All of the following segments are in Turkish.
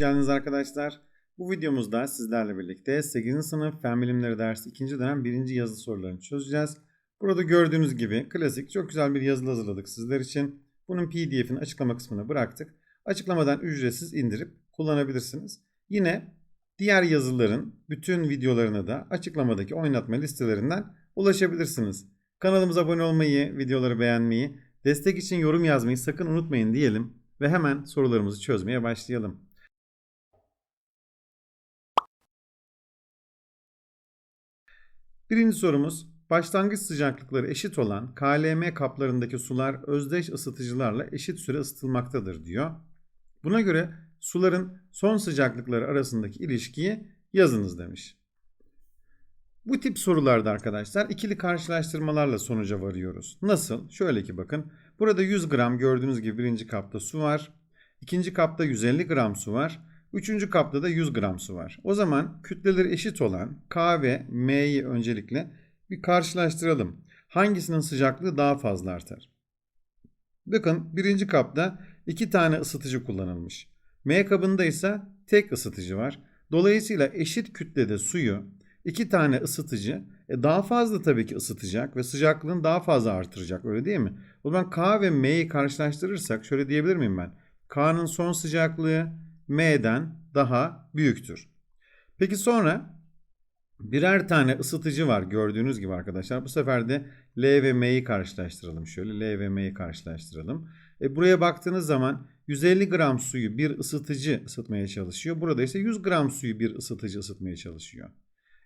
geldiniz arkadaşlar. Bu videomuzda sizlerle birlikte 8. sınıf Fen Bilimleri dersi 2. dönem 1. yazılı sorularını çözeceğiz. Burada gördüğünüz gibi klasik çok güzel bir yazılı hazırladık sizler için. Bunun pdf'ini açıklama kısmına bıraktık. Açıklamadan ücretsiz indirip kullanabilirsiniz. Yine diğer yazıların bütün videolarına da açıklamadaki oynatma listelerinden ulaşabilirsiniz. Kanalımıza abone olmayı, videoları beğenmeyi, destek için yorum yazmayı sakın unutmayın diyelim ve hemen sorularımızı çözmeye başlayalım. Birinci sorumuz başlangıç sıcaklıkları eşit olan KLM kaplarındaki sular özdeş ısıtıcılarla eşit süre ısıtılmaktadır diyor. Buna göre suların son sıcaklıkları arasındaki ilişkiyi yazınız demiş. Bu tip sorularda arkadaşlar ikili karşılaştırmalarla sonuca varıyoruz. Nasıl? Şöyle ki bakın. Burada 100 gram gördüğünüz gibi birinci kapta su var. İkinci kapta 150 gram su var. Üçüncü kapta da 100 gram su var. O zaman kütleleri eşit olan K ve M'yi öncelikle bir karşılaştıralım. Hangisinin sıcaklığı daha fazla artar? Bakın birinci kapta iki tane ısıtıcı kullanılmış. M kabında ise tek ısıtıcı var. Dolayısıyla eşit kütlede suyu iki tane ısıtıcı e daha fazla tabii ki ısıtacak ve sıcaklığını daha fazla artıracak öyle değil mi? O zaman K ve M'yi karşılaştırırsak şöyle diyebilir miyim ben? K'nın son sıcaklığı M'den daha büyüktür. Peki sonra birer tane ısıtıcı var gördüğünüz gibi arkadaşlar. Bu sefer de L ve M'yi karşılaştıralım. Şöyle L ve M'yi karşılaştıralım. E buraya baktığınız zaman 150 gram suyu bir ısıtıcı ısıtmaya çalışıyor. Burada ise 100 gram suyu bir ısıtıcı ısıtmaya çalışıyor.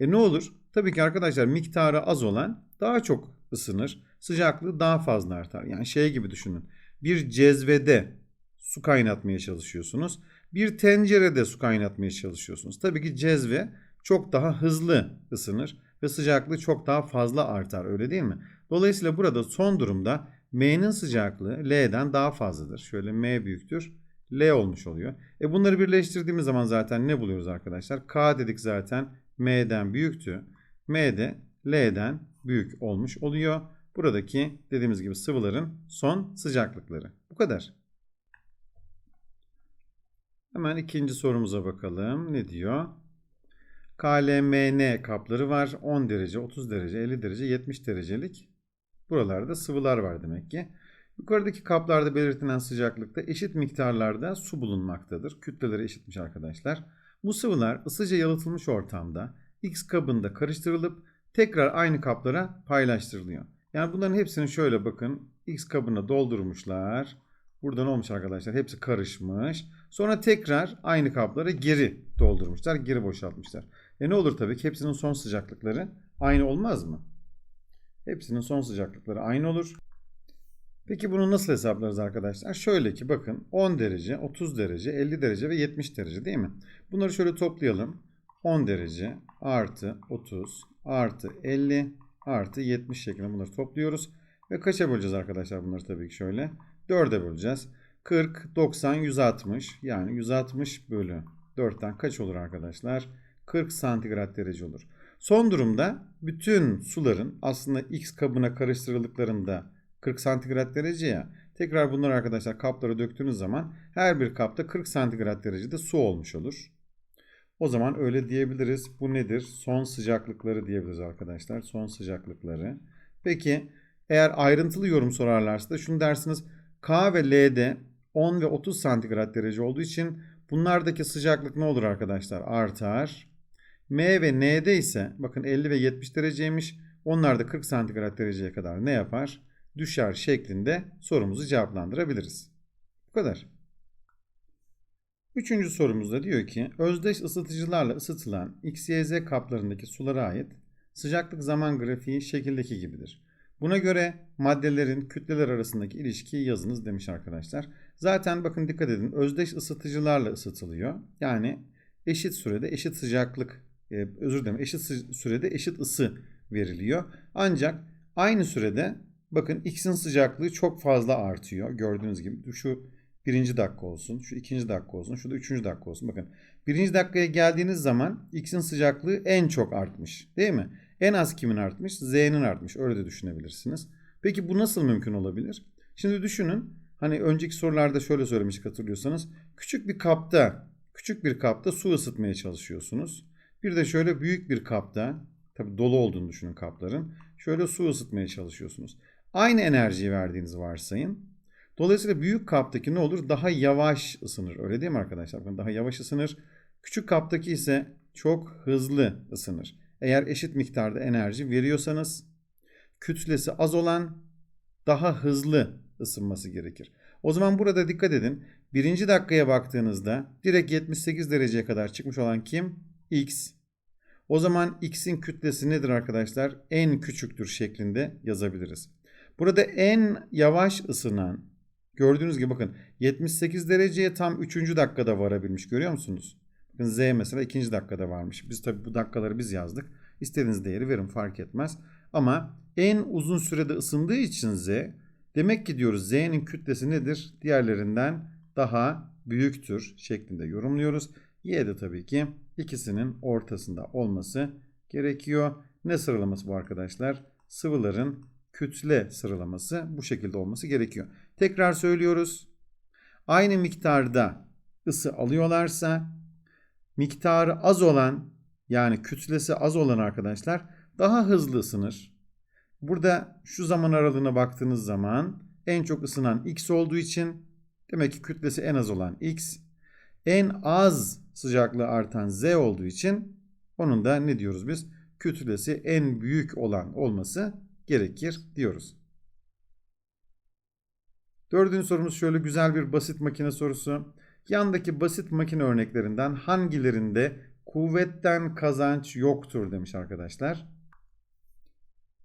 E ne olur? Tabii ki arkadaşlar miktarı az olan daha çok ısınır. Sıcaklığı daha fazla artar. Yani şey gibi düşünün. Bir cezvede su kaynatmaya çalışıyorsunuz. Bir tencerede su kaynatmaya çalışıyorsunuz. Tabii ki cezve çok daha hızlı ısınır ve sıcaklığı çok daha fazla artar öyle değil mi? Dolayısıyla burada son durumda M'nin sıcaklığı L'den daha fazladır. Şöyle M büyüktür. L olmuş oluyor. E bunları birleştirdiğimiz zaman zaten ne buluyoruz arkadaşlar? K dedik zaten M'den büyüktü. M de L'den büyük olmuş oluyor. Buradaki dediğimiz gibi sıvıların son sıcaklıkları. Bu kadar. Hemen ikinci sorumuza bakalım. Ne diyor? KLMN kapları var. 10 derece, 30 derece, 50 derece, 70 derecelik. Buralarda sıvılar var demek ki. Yukarıdaki kaplarda belirtilen sıcaklıkta eşit miktarlarda su bulunmaktadır. Kütleleri eşitmiş arkadaşlar. Bu sıvılar ısıca yalıtılmış ortamda X kabında karıştırılıp tekrar aynı kaplara paylaştırılıyor. Yani bunların hepsini şöyle bakın. X kabına doldurmuşlar. Burada ne olmuş arkadaşlar? Hepsi karışmış. Sonra tekrar aynı kaplara geri doldurmuşlar. Geri boşaltmışlar. E ne olur tabii ki hepsinin son sıcaklıkları aynı olmaz mı? Hepsinin son sıcaklıkları aynı olur. Peki bunu nasıl hesaplarız arkadaşlar? Şöyle ki bakın 10 derece, 30 derece, 50 derece ve 70 derece değil mi? Bunları şöyle toplayalım. 10 derece artı 30 artı 50 artı 70 şeklinde bunları topluyoruz. Ve kaça böleceğiz arkadaşlar bunları tabii ki şöyle. 4'e böleceğiz. 40, 90, 160 yani 160 bölü 4'ten kaç olur arkadaşlar? 40 santigrat derece olur. Son durumda bütün suların aslında X kabına karıştırıldıklarında 40 santigrat derece ya. Tekrar bunları arkadaşlar kaplara döktüğünüz zaman her bir kapta 40 santigrat derecede su olmuş olur. O zaman öyle diyebiliriz. Bu nedir? Son sıcaklıkları diyebiliriz arkadaşlar. Son sıcaklıkları. Peki eğer ayrıntılı yorum sorarlarsa da şunu dersiniz. K ve L'de 10 ve 30 santigrat derece olduğu için bunlardaki sıcaklık ne olur arkadaşlar? Artar. M ve N'de ise bakın 50 ve 70 dereceymiş. Onlar da 40 santigrat dereceye kadar ne yapar? Düşer şeklinde sorumuzu cevaplandırabiliriz. Bu kadar. Üçüncü sorumuzda diyor ki özdeş ısıtıcılarla ısıtılan XYZ kaplarındaki sulara ait sıcaklık zaman grafiği şekildeki gibidir. Buna göre maddelerin kütleler arasındaki ilişkiyi yazınız demiş arkadaşlar. Zaten bakın dikkat edin özdeş ısıtıcılarla ısıtılıyor. Yani eşit sürede eşit sıcaklık e, özür dilerim eşit sürede eşit ısı veriliyor. Ancak aynı sürede bakın X'in sıcaklığı çok fazla artıyor. Gördüğünüz gibi şu birinci dakika olsun, şu ikinci dakika olsun, şu da üçüncü dakika olsun. Bakın birinci dakikaya geldiğiniz zaman X'in sıcaklığı en çok artmış değil mi? En az kimin artmış? Z'nin artmış. Öyle de düşünebilirsiniz. Peki bu nasıl mümkün olabilir? Şimdi düşünün. Hani önceki sorularda şöyle söylemiştik hatırlıyorsanız. Küçük bir kapta küçük bir kapta su ısıtmaya çalışıyorsunuz. Bir de şöyle büyük bir kapta, tabi dolu olduğunu düşünün kapların. Şöyle su ısıtmaya çalışıyorsunuz. Aynı enerjiyi verdiğinizi varsayın. Dolayısıyla büyük kaptaki ne olur? Daha yavaş ısınır. Öyle değil mi arkadaşlar? Daha yavaş ısınır. Küçük kaptaki ise çok hızlı ısınır. Eğer eşit miktarda enerji veriyorsanız kütlesi az olan daha hızlı ısınması gerekir. O zaman burada dikkat edin. Birinci dakikaya baktığınızda direkt 78 dereceye kadar çıkmış olan kim? X. O zaman X'in kütlesi nedir arkadaşlar? En küçüktür şeklinde yazabiliriz. Burada en yavaş ısınan gördüğünüz gibi bakın 78 dereceye tam 3. dakikada varabilmiş görüyor musunuz? Z mesela 2. dakikada varmış. Biz tabi bu dakikaları biz yazdık. İstediğiniz değeri verin fark etmez. Ama en uzun sürede ısındığı için Z demek ki diyoruz Z'nin kütlesi nedir? Diğerlerinden daha büyüktür şeklinde yorumluyoruz. Y de tabii ki ikisinin ortasında olması gerekiyor. Ne sıralaması bu arkadaşlar? Sıvıların kütle sıralaması bu şekilde olması gerekiyor. Tekrar söylüyoruz. Aynı miktarda ısı alıyorlarsa miktarı az olan yani kütlesi az olan arkadaşlar daha hızlı ısınır. Burada şu zaman aralığına baktığınız zaman en çok ısınan X olduğu için demek ki kütlesi en az olan X, en az sıcaklığı artan Z olduğu için onun da ne diyoruz biz? Kütlesi en büyük olan olması gerekir diyoruz. Dördüncü sorumuz şöyle güzel bir basit makine sorusu. Yandaki basit makine örneklerinden hangilerinde kuvvetten kazanç yoktur demiş arkadaşlar.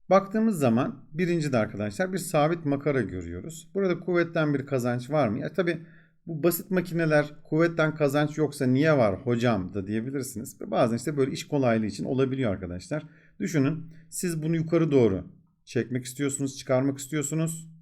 Baktığımız zaman birinci de arkadaşlar bir sabit makara görüyoruz. Burada kuvvetten bir kazanç var mı? Ya tabi bu basit makineler kuvvetten kazanç yoksa niye var hocam da diyebilirsiniz. Bazen işte böyle iş kolaylığı için olabiliyor arkadaşlar. Düşünün siz bunu yukarı doğru çekmek istiyorsunuz, çıkarmak istiyorsunuz.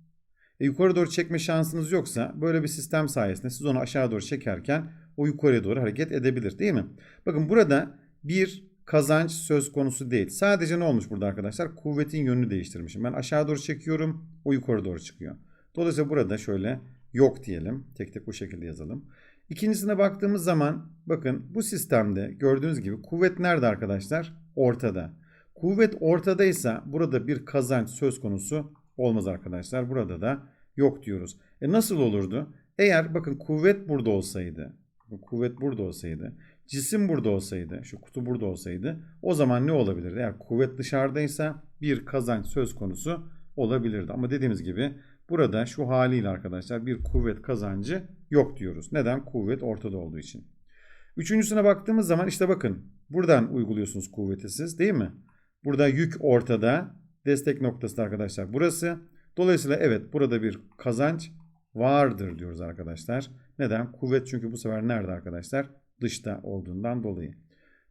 E, yukarı doğru çekme şansınız yoksa böyle bir sistem sayesinde siz onu aşağı doğru çekerken o yukarıya doğru hareket edebilir değil mi? Bakın burada bir kazanç söz konusu değil. Sadece ne olmuş burada arkadaşlar? Kuvvetin yönünü değiştirmişim. Ben aşağı doğru çekiyorum, o yukarı doğru çıkıyor. Dolayısıyla burada şöyle yok diyelim. Tek tek bu şekilde yazalım. İkincisine baktığımız zaman bakın bu sistemde gördüğünüz gibi kuvvet nerede arkadaşlar? Ortada. Kuvvet ortadaysa burada bir kazanç söz konusu olmaz arkadaşlar. Burada da yok diyoruz. E nasıl olurdu? Eğer bakın kuvvet burada olsaydı, kuvvet burada olsaydı, cisim burada olsaydı, şu kutu burada olsaydı o zaman ne olabilirdi? Eğer kuvvet dışarıdaysa bir kazanç söz konusu olabilirdi. Ama dediğimiz gibi burada şu haliyle arkadaşlar bir kuvvet kazancı yok diyoruz. Neden? Kuvvet ortada olduğu için. Üçüncüsüne baktığımız zaman işte bakın buradan uyguluyorsunuz kuvveti siz değil mi? Burada yük ortada. Destek noktası da arkadaşlar burası. Dolayısıyla evet burada bir kazanç vardır diyoruz arkadaşlar. Neden? Kuvvet çünkü bu sefer nerede arkadaşlar? Dışta olduğundan dolayı.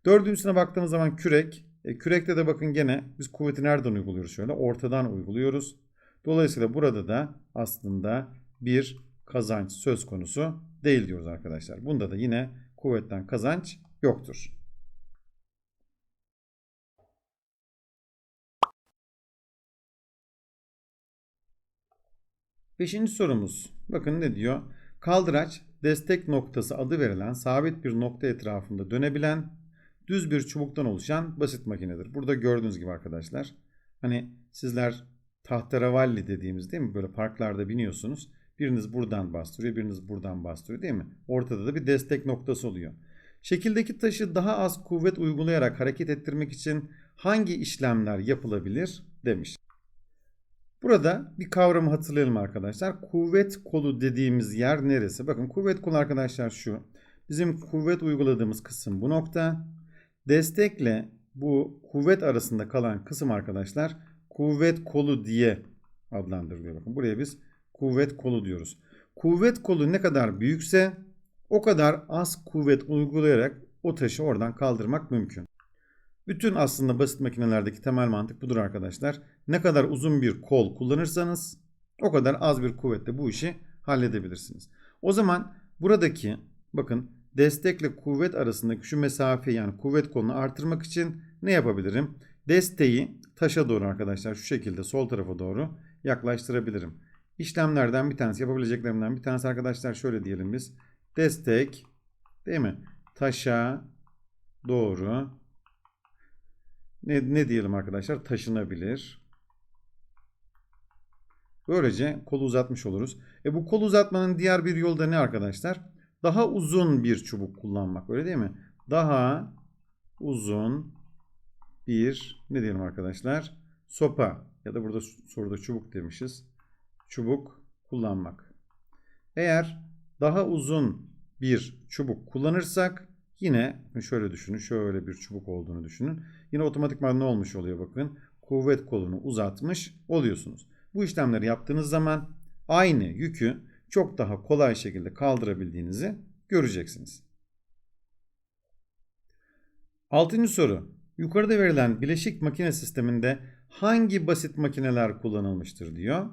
Dördüncüsüne baktığımız zaman kürek. E, kürekte de bakın gene biz kuvveti nereden uyguluyoruz şöyle? Ortadan uyguluyoruz. Dolayısıyla burada da aslında bir kazanç söz konusu değil diyoruz arkadaşlar. Bunda da yine kuvvetten kazanç yoktur. Beşinci sorumuz. Bakın ne diyor? Kaldıraç destek noktası adı verilen sabit bir nokta etrafında dönebilen düz bir çubuktan oluşan basit makinedir. Burada gördüğünüz gibi arkadaşlar. Hani sizler tahterevalli dediğimiz değil mi? Böyle parklarda biniyorsunuz. Biriniz buradan bastırıyor, biriniz buradan bastırıyor değil mi? Ortada da bir destek noktası oluyor. Şekildeki taşı daha az kuvvet uygulayarak hareket ettirmek için hangi işlemler yapılabilir demiş. Burada bir kavramı hatırlayalım arkadaşlar. Kuvvet kolu dediğimiz yer neresi? Bakın kuvvet kolu arkadaşlar şu. Bizim kuvvet uyguladığımız kısım bu nokta. Destekle bu kuvvet arasında kalan kısım arkadaşlar kuvvet kolu diye adlandırılıyor. Bakın buraya biz kuvvet kolu diyoruz. Kuvvet kolu ne kadar büyükse o kadar az kuvvet uygulayarak o taşı oradan kaldırmak mümkün. Bütün aslında basit makinelerdeki temel mantık budur arkadaşlar. Ne kadar uzun bir kol kullanırsanız o kadar az bir kuvvetle bu işi halledebilirsiniz. O zaman buradaki bakın destekle kuvvet arasındaki şu mesafeyi yani kuvvet kolunu artırmak için ne yapabilirim? Desteği taşa doğru arkadaşlar şu şekilde sol tarafa doğru yaklaştırabilirim. İşlemlerden bir tanesi yapabileceklerimden bir tanesi arkadaşlar şöyle diyelim biz. Destek Değil mi? Taşa doğru ne, ne diyelim arkadaşlar? Taşınabilir. Böylece kolu uzatmış oluruz. E bu kol uzatmanın diğer bir yolu da ne arkadaşlar? Daha uzun bir çubuk kullanmak. Öyle değil mi? Daha uzun bir ne diyelim arkadaşlar? Sopa ya da burada soruda çubuk demişiz. Çubuk kullanmak. Eğer daha uzun bir çubuk kullanırsak yine şöyle düşünün. Şöyle bir çubuk olduğunu düşünün. Yine otomatikman ne olmuş oluyor bakın. Kuvvet kolunu uzatmış oluyorsunuz. Bu işlemleri yaptığınız zaman aynı yükü çok daha kolay şekilde kaldırabildiğinizi göreceksiniz. Altıncı soru. Yukarıda verilen bileşik makine sisteminde hangi basit makineler kullanılmıştır diyor.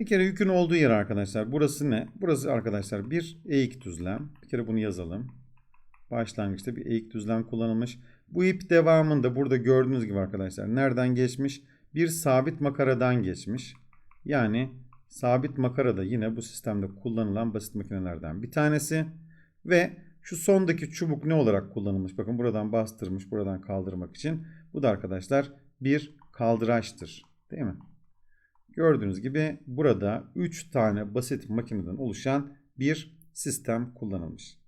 Bir kere yükün olduğu yer arkadaşlar. Burası ne? Burası arkadaşlar bir eğik düzlem. Bir kere bunu yazalım. Başlangıçta bir eğik düzlem kullanılmış. Bu ip devamında burada gördüğünüz gibi arkadaşlar nereden geçmiş? Bir sabit makaradan geçmiş. Yani sabit makara da yine bu sistemde kullanılan basit makinelerden bir tanesi. Ve şu sondaki çubuk ne olarak kullanılmış? Bakın buradan bastırmış, buradan kaldırmak için. Bu da arkadaşlar bir kaldıraçtır. Değil mi? Gördüğünüz gibi burada 3 tane basit makineden oluşan bir sistem kullanılmış.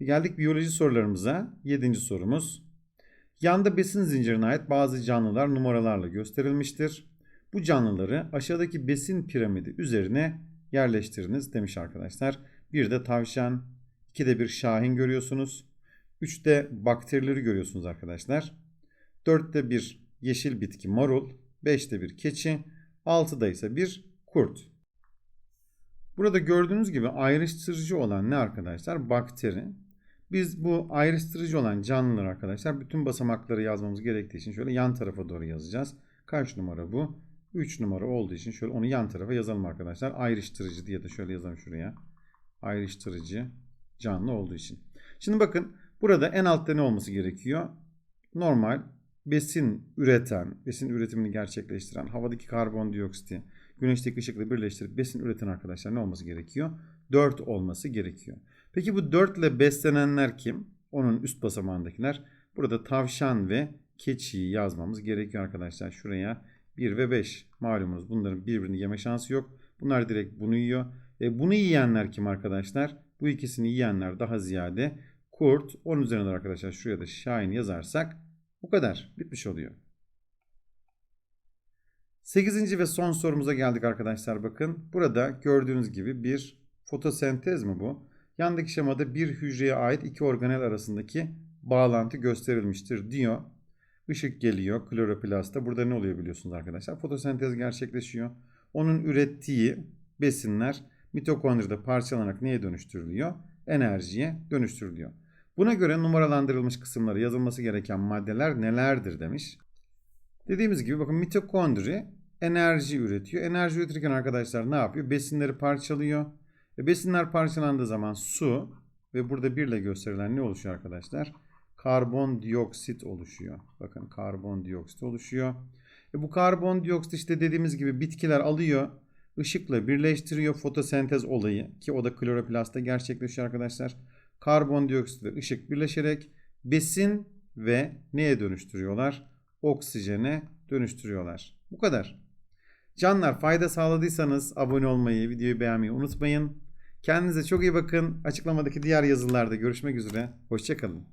Geldik biyoloji sorularımıza. 7. sorumuz. Yanda besin zincirine ait bazı canlılar numaralarla gösterilmiştir. Bu canlıları aşağıdaki besin piramidi üzerine yerleştiriniz demiş arkadaşlar. Bir de tavşan, iki de bir şahin görüyorsunuz. Üçte bakterileri görüyorsunuz arkadaşlar. Dörtte bir yeşil bitki marul, beşte bir keçi, altıda ise bir kurt. Burada gördüğünüz gibi ayrıştırıcı olan ne arkadaşlar? Bakteri. Biz bu ayrıştırıcı olan canlılar arkadaşlar bütün basamakları yazmamız gerektiği için şöyle yan tarafa doğru yazacağız. Kaç numara bu? 3 numara olduğu için şöyle onu yan tarafa yazalım arkadaşlar. Ayrıştırıcı diye de şöyle yazalım şuraya. Ayrıştırıcı canlı olduğu için. Şimdi bakın burada en altta ne olması gerekiyor? Normal besin üreten, besin üretimini gerçekleştiren, havadaki karbondioksiti, güneşteki ışıkla birleştirip besin üreten arkadaşlar ne olması gerekiyor? 4 olması gerekiyor. Peki bu 4 ile beslenenler kim? Onun üst basamağındakiler. Burada tavşan ve keçiyi yazmamız gerekiyor arkadaşlar. Şuraya 1 ve 5 malumunuz bunların birbirini yeme şansı yok. Bunlar direkt bunu yiyor. E bunu yiyenler kim arkadaşlar? Bu ikisini yiyenler daha ziyade kurt. Onun üzerine arkadaşlar şuraya da şahin yazarsak bu kadar. Bitmiş oluyor. 8. ve son sorumuza geldik arkadaşlar bakın. Burada gördüğünüz gibi bir fotosentez mi bu? Yandaki şemada bir hücreye ait iki organel arasındaki bağlantı gösterilmiştir diyor. Işık geliyor kloroplastta. Burada ne oluyor biliyorsunuz arkadaşlar? Fotosentez gerçekleşiyor. Onun ürettiği besinler mitokondride parçalanarak neye dönüştürülüyor? Enerjiye dönüştürülüyor. Buna göre numaralandırılmış kısımları yazılması gereken maddeler nelerdir demiş. Dediğimiz gibi bakın mitokondri enerji üretiyor. Enerji üretirken arkadaşlar ne yapıyor? Besinleri parçalıyor. E besinler parçalandığı zaman su ve burada birle gösterilen ne oluşuyor arkadaşlar? Karbondioksit oluşuyor. Bakın karbondioksit oluşuyor. E bu karbondioksit işte dediğimiz gibi bitkiler alıyor, ışıkla birleştiriyor fotosentez olayı ki o da kloroplastta gerçekleşiyor arkadaşlar. Karbondioksit ve ışık birleşerek besin ve neye dönüştürüyorlar? Oksijene dönüştürüyorlar. Bu kadar. Canlar fayda sağladıysanız abone olmayı, videoyu beğenmeyi unutmayın. Kendinize çok iyi bakın. Açıklamadaki diğer yazılarda görüşmek üzere. Hoşçakalın.